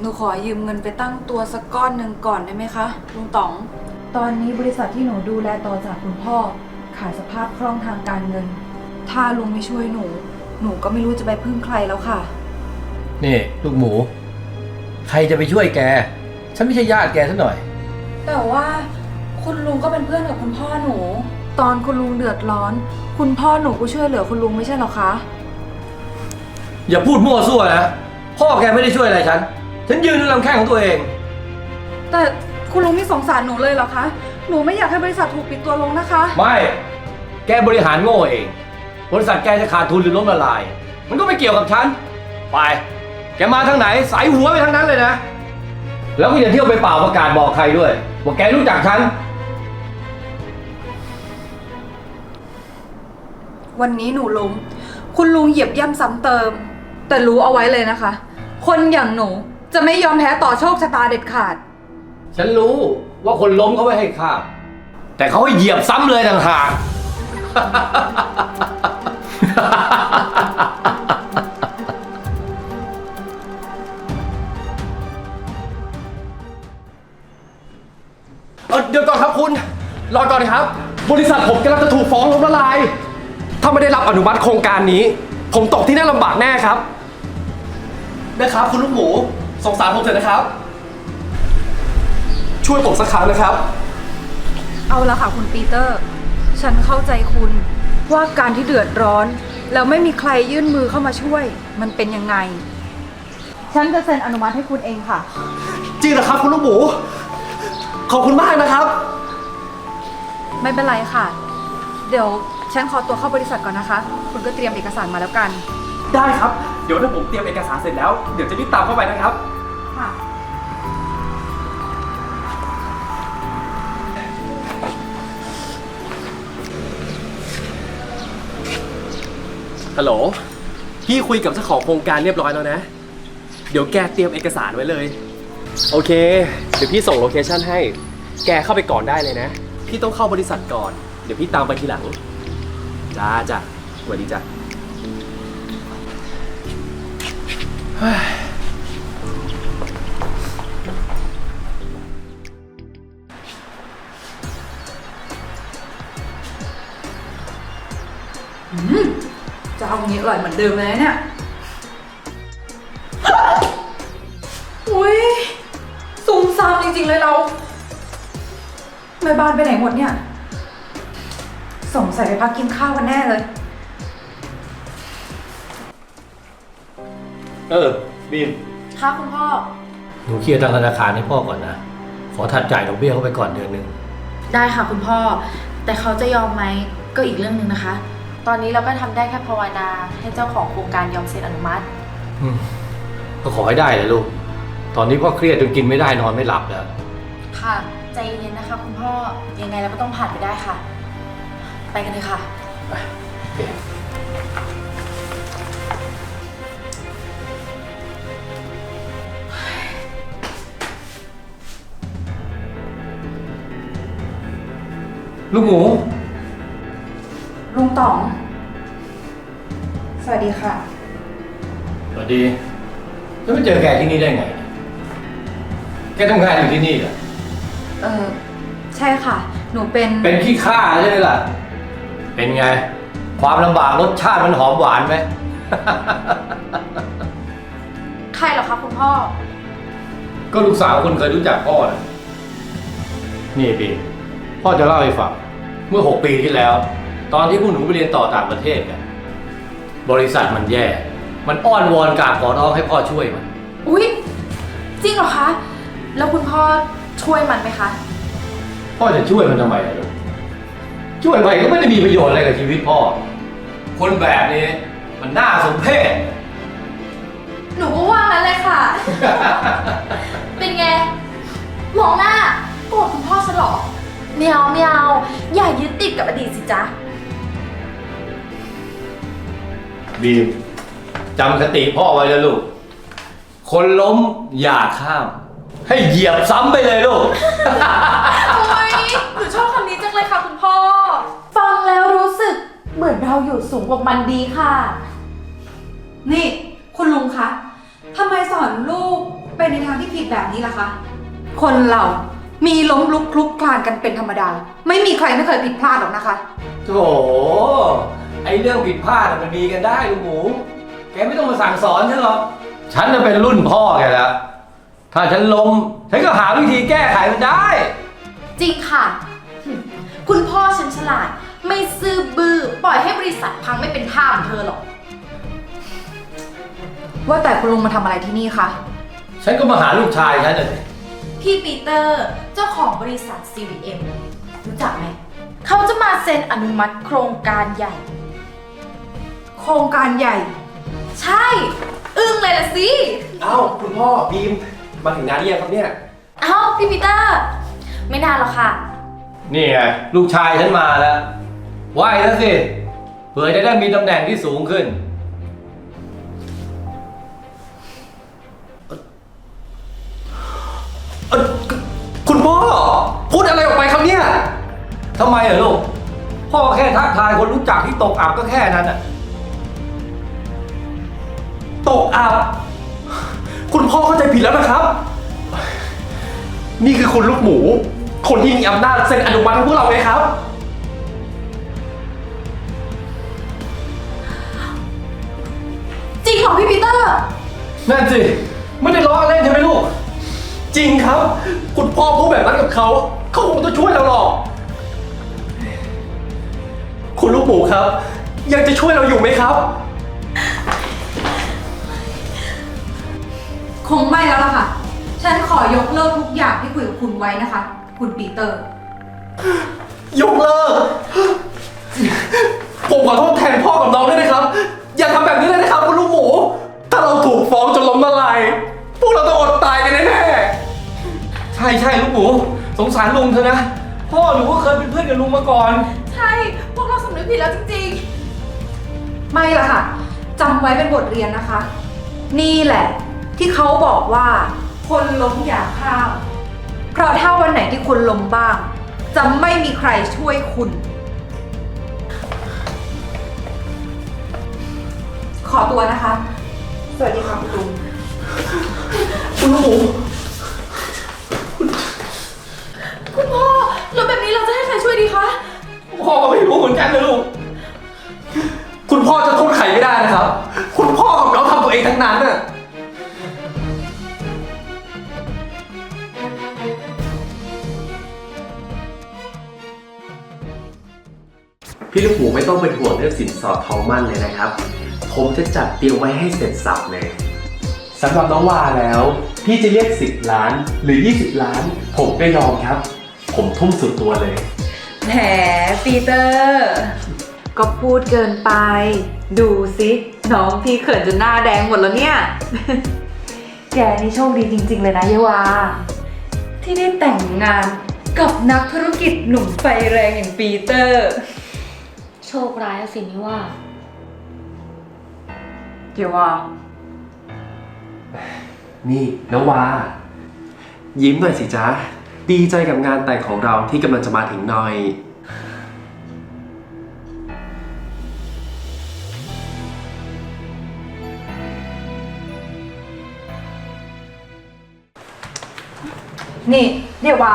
หนูขอยืมเงินไปตั้งตัวสักก้อนหนึ่งก่อนได้ไหมคะลุงต๋อง ตอนนี้บริษัทที่หนูดูแลต่อจากคุณพ่อ ขาดสภาพคล่องทางการเงิน ถ้าลุงไม่ช่วยหนู หนูก็ไม่รู้จะไปพึ่งใครแล้วค่ะ นี่ลูกหมู ใครจะไปช่วยแก ฉันไม่ใช่ญาติแกซะหน่อย แต่ว่าคุณลุงก็เป็นเพื่อนกับคุณพ่อหนู ตอนคุณลุงเดือดร้อน คุณพ่อหนูก็ช่วยเหลือคุณลุงไม่ใช่เหรอคะ อย่าพูดมั่วซั่วนะ พ่อแกไม่ได้ช่วยอะไรฉัน ฉันยืนด้วยลำแข้งของตัวเอง แต่คุณลุงไม่สงสารหนูเลยเหรอคะ หนูไม่อยากให้บริษัทถูกปิดตัวลงนะคะ ไม่ แกบริหารโง่เอง บริษัทแกจะขาดทุนหรือล้มละลาย มันก็ไม่เกี่ยวกับฉัน ไป แกมาทางไหน สายหัวไปทางนั้นเลยนะ แล้วก็อย่าเที่ยวไปเป่าประกาศบอกใครด้วยว่าแกรู้จักฉัน วันนี้หนูล้มคุณลุงเหยียบย่ำซ้ำเติม แต่รู้เอาไว้เลยนะคะ คนอย่างหนู จะไม่ยอมแพ้ต่อโชคชะตาเด็ดขาด ฉันรู้ว่าคนล้มเขาไม่ให้ข้ามแต่เขาให้เหยียบซ้ำเลยต่างหาก เอ่อเดี๋ยวก่อนครับคุณ รอก่อนครับ บริษัทผมกำลังจะถูกฟ้องล้มละลาย ถ้าไม่ได้รับอนุมัติโครงการนี้ ผมตกที่น่าลำบากแน่ครับ นะครับ คุณลูกหมู สงสารผมเถอะนะครับ ช่วยผมสักครั้งนะครับ เอาละค่ะคุณปีเตอร์ ฉันเข้าใจคุณว่าการที่เดือดร้อน แล้วไม่มีใครยื่นมือเข้ามาช่วย มันเป็นยังไง ฉันจะเซ็นอนุมัติให้คุณเองค่ะ จริงเหรอครับ คุณลูกหมู ขอบคุณมากนะครับ ไม่เป็นไรค่ะ เดี๋ยวฉันขอตัวเข้าบริษัทก่อนนะคะ คุณก็เตรียมเอกสารมาแล้วกัน ได้ครับ เดี๋ยวถ้าผมเตรียมเอกสารเสร็จแล้ว เดี๋ยวจะรีบตามเข้าไปนะครับ ค่ะ ฮัลโหล พี่คุยกับเจ้าของโครงการเรียบร้อยแล้วนะ เดี๋ยวแกเตรียมเอกสารไว้เลย โอเค เดี๋ยวพี่ส่งโลเคชั่นให้ แกเข้าไปก่อนได้เลยนะ พี่ต้องเข้าบริษัทก่อน เดี๋ยวพี่ตามไปทีหลัง จ้าจ้ะสวัสดีจ้ะ จะเอาอย่างนี้อร่อยเหมือนเดิมเลยนะเนี่ย อุ้ยซุ่มซ่ามจริงๆเลยเราแม่บ้านไปไหนหมดเนี่ย สงสัยไปพักกินข้าวกันแน่เลย เออ บีมค่ะคุณพ่อ หนูเคลียร์ทางธนาคารให้พ่อก่อนนะ ขอถัดจ่ายดอกเบี้ยเข้าไปก่อนเดือนหนึ่งได้ค่ะคุณพ่อ แต่เขาจะยอมไหมก็อีกเรื่องหนึ่งนะคะ ตอนนี้เราก็ทำได้แค่ภาวนาให้เจ้าของโครงการยอมเซ็นอนุมัติ อืมก็ขอให้ได้เลยลูก ตอนนี้พ่อเครียดจนกินไม่ได้นอนไม่หลับแล้ว ค่ะ ใจเย็นๆนะคะ คุณพ่อ ยังไงเราก็ต้องผ่านไปได้ค่ะ ไปกันเลยค่ะ ลูกหมู ลุงต๋อง สวัสดีค่ะ สวัสดีแล้วไปเจอแกที่นี่ได้ไง แกทำงานอยู่ที่นี่เหรอ เออใช่ค่ะ หนูเป็น เป็นขี้ข้าใช่ไหมล่ะ เป็นไง ความลำบากรสชาติมันหอมหวานไหม ใครเหรอคะคุณพ่อ ก็ลูกสาวคุณเคยรู้จักพ่อนะนี่บี พ่อจะเล่าให้ฟังเมื่อหกปีที่แล้ว ตอนที่พวกหนูไปเรียนต่อต่างประเทศกันบริษัทมันแย่ มันอ้อนวอนกราบขอร้องให้พ่อช่วยมัน อุ๊ย จริงเหรอคะ แล้วคุณพ่อช่วยมันไหมคะ พ่อจะช่วยมันทำไมล่ะลูกช่วยไปก็ไม่ได้มีประโยชน์อะไรกับชีวิตพ่อ คนแบบนี้มันน่าสมเพช หนูก็ว่างั้นเลยค่ะ กับอดีตสิจ๊ะ บีมจำคติพ่อไว้แล้วลูก คนล้มอย่าข้าม ให้เหยียบซ้ำไปเลยลูก โอ๊ยหนูชอบคำนี้จังเลยค่ะคุณพ่อ ฟังแล้วรู้สึกเหมือนเราอยู่สูงกว่ามันดีค่ะ นี่ คุณลุงคะทำไมสอนลูกไปในทางที่ผิดแบบนี้ล่ะคะ คนเรา มีล้มลุกคลุกคลานกันเป็นธรรมดา ไม่มีใครไม่เคยผิดพลาดหรอกนะคะ โถไอเรื่องผิดพลาดอะมันมีกันได้ลูกหมู แกไม่ต้องมาสั่งสอนฉันหรอกฉันจะเป็นรุ่นพ่อแกแล้ว ถ้าฉันล้มฉันก็หาวิธีแก้ไขมันได้ จริงค่ะหึคุณพ่อฉันฉลาด ไม่ซื่อบือ้อปล่อยให้บริษัทพังไม่เป็นท่าของเธอหรอก ว่าแต่คุณลุงมาทำอะไรที่นี่คะ ฉันก็มาหาลูกชายฉันน่ะสิ พี่ปีเตอร์เจ้าของบริษัท CVM รู้จักไหม เขาจะมาเซ็นอนุมัติโครงการใหญ่ โครงการใหญ่ ใช่ อึ้งเลยละสิ เอ้าคุณพ่อบีมมาถึงงานหรือยังครับเนี่ย เอ้าพี่ปีเตอร์ ไม่นานหรอกค่ะ นี่ไงลูกชายฉันมาแล้วไหวแล้วสิเผื่อจะได้มีตำแหน่งที่สูงขึ้น พ่อ พูดอะไรออกไปครับเนี่ยทำไมเหรอลูก พ่อแค่ทักทายคนรู้จักที่ตกอับก็แค่นั้นอะตกอับ คุณพ่อเข้าใจผิดแล้วนะครับ นี่คือคุณลูกหมู คนที่มีอำนาจเซ็นอนุมัติให้พวกเราไงครับ จริงเหรอพี่ปีเตอร์ นั่นสิ ไม่ได้ล้อเล่นใช่ไหมลูก จริงครับ คุณพ่อพูดแบบนั้นกับเขา เขาคงจะช่วยเราหรอก คุณลูกหมูครับ ยังจะช่วยเราอยู่ไหมครับ คงไม่แล้วล่ะค่ะ ฉันขอยกเลิกทุกอย่างที่คุยกับคุณไว้นะคะ คุณปีเตอร์ ยกเลิก ผมขอโทษแทนพ่อกับน้องด้วยนะครับ อย่าทำแบบนี้เลยนะครับ คุณลูกหมู ถ้าเราถูกฟ้องจนล้มละลาย พวกเราต้องอดตายกันแน่ ใช่ใช่ลูกหมูสงสารลุงเธอนะ พ่อหนูก็เคยเป็นเพื่อนกับลุงมาก่อน ใช่ พวกเราสำนึกผิดแล้วจริงไม่ละค่ะจำไว้เป็นบทเรียนนะคะ นี่แหละที่เขาบอกว่า คนล้มอย่าข้ามเพราะถ้าวันไหนที่คุณล้มบ้าง จะไม่มีใครช่วยคุณ ขอตัวนะคะ สวัสดีค่ะคุณลุงๆคุณลูกหมู ๆ คุณพ่อ แล้วแบบนี้เราจะให้ใครช่วย ดีคะ พ่อก็ไม่รู้เหมือนกันนะลูก คุณพ่อจะโทษใครไม่ได้นะครับ คุณพ่อกับน้องทำตัวเองทั้งนั้นน่ะ พี่ลูกหมูไม่ต้องเป็นห่วงเรื่องสินสอดทองมั่นเลยนะครับ ผมจะจัดเตรียมไว้ให้เสร็จสับเลยสำหรับน้องวาแล้ว พี่จะเรียก 10 ล้านหรือ 20 ล้าน ผมก็ยอมครับ ผมทุ่มสุดตัวเลย แหมปีเตอร์ ก็พูดเกินไป ดูสิน้องพี่เขินจนหน้าแดงหมดแล้วเนี่ย แกนี่โชคดีจริง ๆ เลยนะเยวา ที่ได้แต่งงานกับนักธุรกิจหนุ่มไฟแรงอย่างปีเตอร์ โชคร้ายอะสินี่ว่า เยวา นี่น้องวา ยิ้มหน่อยสิจ๊ะ ดีใจกับงานแต่งของเราที่กำลังจะมาถึงหน่อย นี่เดี๋ยวว่า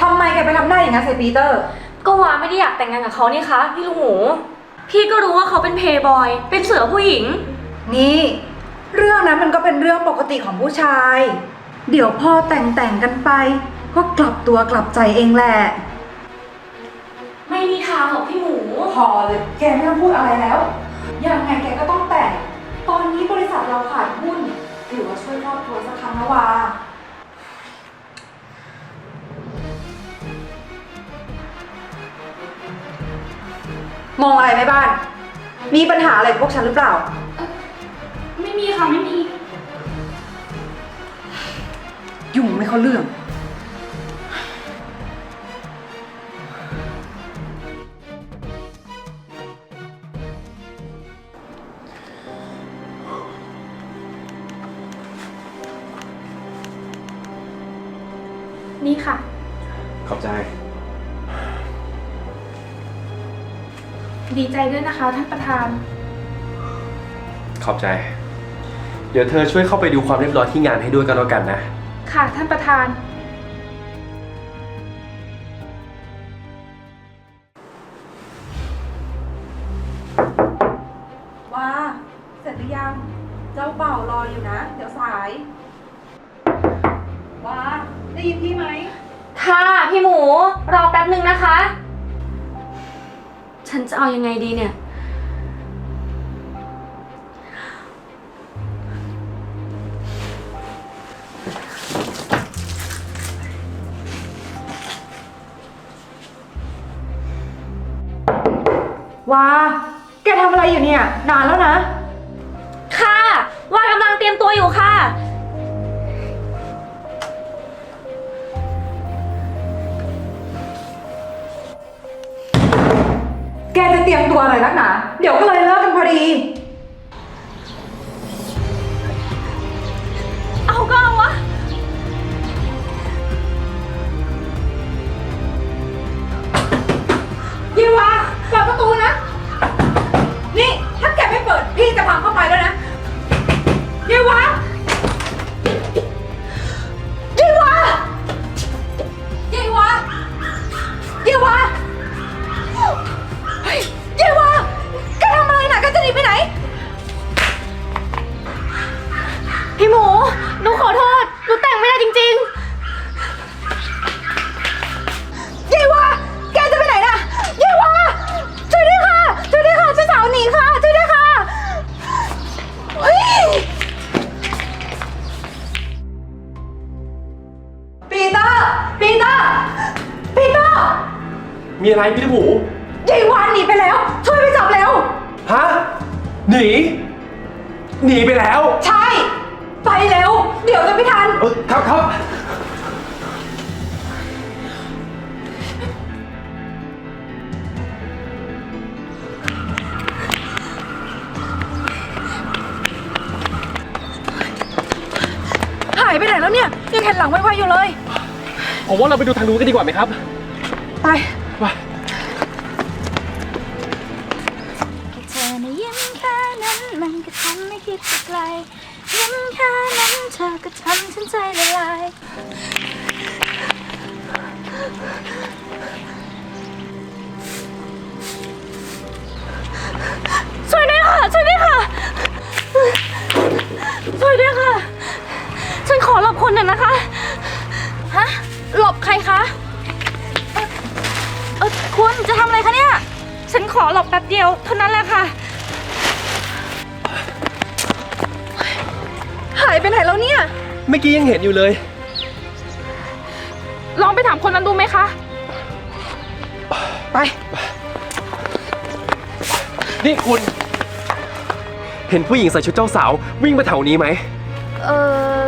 ทำไมแกไปทำหน้าอย่างนั้นใส่ปีเตอร์ ก็วาไม่ได้อยากแต่งงานกับเขานี่คะพี่ลูกหมู พี่ก็รู้ว่าเขาเป็นเพย์บอย เป็นเสือผู้หญิง นี่ เรื่องนั้นมันก็เป็นเรื่องปกติของผู้ชาย เดี๋ยวพอแต่งแต่งๆกันไป ก็กลับตัวกลับใจเองแหละ ไม่มีทางหรอกพี่หมู พอเลย แกไม่ต้องพูดอะไรแล้ว ยังไงแกก็ต้องแต่ง ตอนนี้บริษัทเราขาดหุ้นถือว่าช่วยครอบครัวสักครั้งนะวามองอะไรไหมบ้าน มีปัญหาอะไรกับพวกฉันหรือเปล่า ไม่มีค่ะ ไม่มี ยุ่งไม่เข้าเรื่อง นี่ค่ะ ขอบใจ ดีใจด้วยนะคะท่านประธาน ขอบใจ เดี๋ยวเธอช่วยเข้าไปดูความเรียบร้อยที่งานให้ด้วยกันแล้วกันนะ ค่ะท่านประธาน ว่า เสร็จหรือยัง เจ้าเบ่าวรออยู่นะ เดี๋ยวสาย ว่าได้ยินพี่ไหม ค่ะพี่หมู รอแป๊บหนึ่งนะคะ ฉันจะเอายังไงดีเนี่ยว่าแกทำอะไรอยู่เนี่ย นานแล้วนะ ค่ะ ว่ากำลังเตรียมตัวอยู่ค่ะ กลัวอะไรนักหนา เดี๋ยวก็เลยเลิกกันพอดี พี่ลูกหมูเยวาหนีไปแล้ว ช่วยไปจับเร็ว ฮะหนีหนีไปแล้ว ใช่ ไปเร็ว เดี๋ยวจะไม่ทัน เออครับครับหายไปไหนแล้วเนี่ย ยังเห็นหลังไวๆอยู่เลย ผมว่าเราไปดูทางนู้นกันดีกว่าไหมครับ ไป มันก็ทำให้คิดไปไกลยิ้มแค่นั้นเธอก็ทำฉันใจละลายช่วยด้วยค่ะ ช่วยด้วยค่ะ ช่วยด้วยค่ะ ฉันขอหลบคนหน่อยนะคะ ฮะ หลบใครคะ เออคุณจะทำอะไรคะเนี่ย ฉันขอหลบแป๊บเดียวเท่านั้นแหละค่ะ หายไปไหนแล้วเนี่ย เมื่อกี้ยังเห็นอยู่เลย ลองไปถามคนนั้นดูไหมคะ ไป นี่คุณ เห็นผู้หญิงใส่ชุดเจ้าสาว วิ่งมาแถวนี้ไหม เออ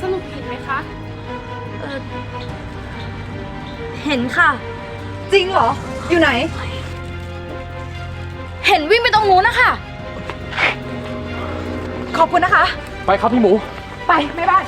สรุปผิดไหมคะ เห็นค่ะ จริงเหรอ อยู่ไหน เห็นวิ่งไปตรงนู้นนะคะ ขอบคุณนะคะ ไปครับพี่หมู ไปแม่บ้าน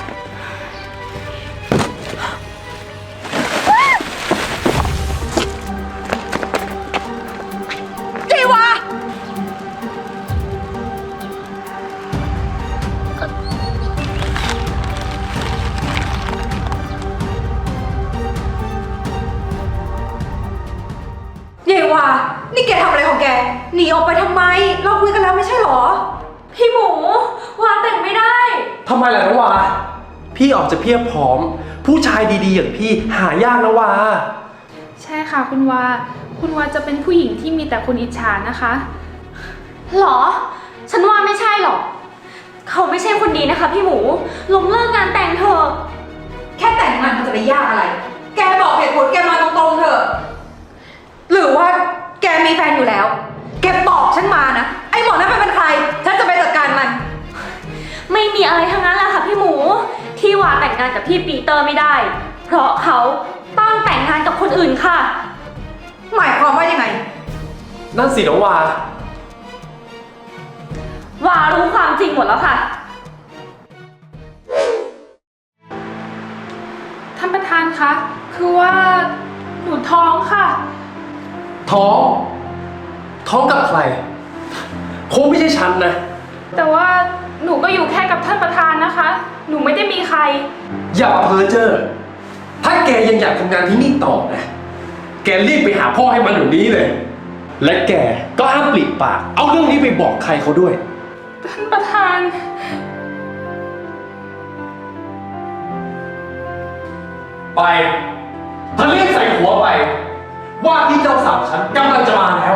ออกไปทำไม เราคุยกันแล้วไม่ใช่เหรอ พี่หมูวาแต่งไม่ได้ ทำไมล่ะน้องวา พี่ออกจะเพียบพร้อม ผู้ชายดีๆ อย่างพี่หายากนะวา ใช่ค่ะคุณวา คุณวาจะเป็นผู้หญิงที่มีแต่คนอิจฉานะคะ หรอ ฉันว่าไม่ใช่หรอก เขาไม่ใช่คนดีนะคะ พี่หมูล้มเลิกงานแต่งเถอะแค่แต่งงานมันจะไปยากอะไร แกบอกเหตุผลแกมาตรงๆเถอะ หรือว่าแกมีแฟนอยู่แล้ว แกบอกฉันมานะ ไอ้หมอนั้นเป็นใคร ฉันจะไปจัดการมัน ไม่มีอะไรทั้งนั้นแหละค่ะพี่หมู ที่วาแต่งงานกับพี่ปีเตอร์ไม่ได้ เพราะเขาต้องแต่งงานกับคนอื่นค่ะ หมายความว่ายังไง นั่นสิน้องวา วารู้ความจริงหมดแล้วค่ะ ท่านประธานคะ คือว่าหนูท้องค่ะ ท้อง ท้องกับใครทคงไม่ใช่ฉันนะ แต่ว่าหนูก็อยู่แค่กับท่านประธานนะคะ หนูไม่ได้มีใคร อย่ามาเพ้อเจ้อถ้าแกยังอยากทำงานที่นี่ต่อนะ แกรีบไปหาพ่อให้มันเดี๋ยวนี้เลย และแกก็ห้ามปลีกปาก เอาเรื่องนี้ไปบอกใครเขาด้วย ท่านประธาน ไปเธอเรียกใส่หัวไป ว่าที่เจ้าสาวฉันกำลังจะมาแล้ว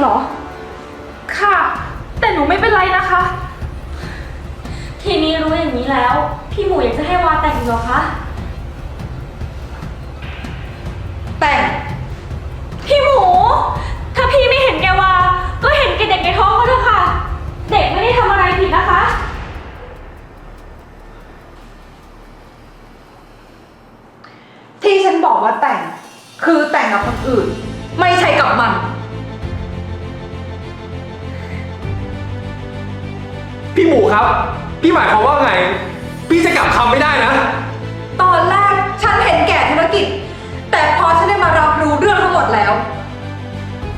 เตอร์จริงๆเหรอ ค่ะ แต่หนูไม่เป็นไรนะคะ ทีนี้รู้อย่างนี้แล้ว พี่หมูอยากจะให้วาแต่งอีกเหรอคะ แต่ง พี่หมู ถ้าพี่ไม่เห็นแกวา ก็เห็นแกเด็กในท้องเขาเถอะค่ะ เด็กไม่ได้ทำอะไรผิดนะคะ ที่ฉันบอกว่าแต่ง คือแต่งกับคนอื่น ไม่ใช่กับมัน พี่หมูครับ พี่หมายความว่าไง พี่จะกลับคำไม่ได้นะ ตอนแรกฉันเห็นแก่ธุรกิจ แต่พอฉันได้มารับรู้เรื่องทั้งหมดแล้ว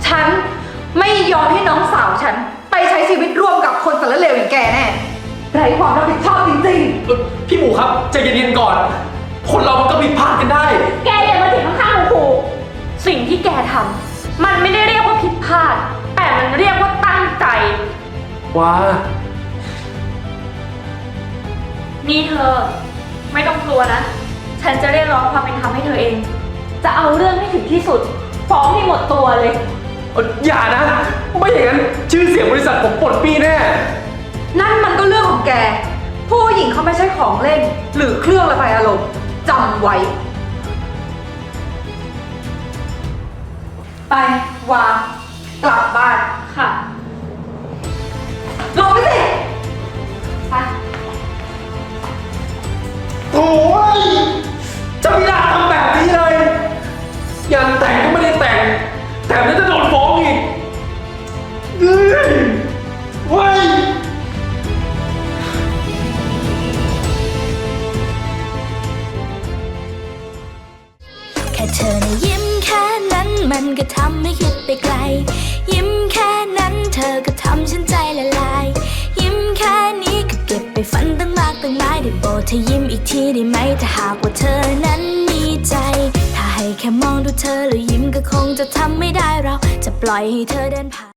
ฉันไม่ยอมให้น้องสาวฉัน ไปใช้ชีวิตร่วมกับคนสารเลวอย่างแกแน่ไร้ความรับผิดชอบจริงเอ่อพี่หมูครับใจเย็นๆก่อน คนเรามันก็ผิดพลาดกันได้แกอย่ามาถึงข้างๆหูสิ่งที่แกทำมันไม่ได้เรียกว่าผิดพลาด แต่มันเรียกว่าตั้งใจ ว้า นี่เธอ ไม่ต้องกลัวนะ ฉันจะเรียกร้องความเป็นธรรมให้เธอเอง จะเอาเรื่องให้ถึงที่สุด ฟ้องให้หมดตัวเลย เอ่ออย่านะ ไม่อย่างนั้นชื่อเสียงบริษัทผมปลดปีแน่ๆนั่นมันก็เรื่องของแก ผู้หญิงเขาไม่ใช่ของเล่น หรือเครื่องระบายอารมณ์จำไว้ ไปวางกลับบ้านค่ะ ลงไปสิ ไป โอ้ยจะไม่น่าทำแบบนี้เลย งานแต่งก็ไม่ ล่อยให้เธอเดินผ่าน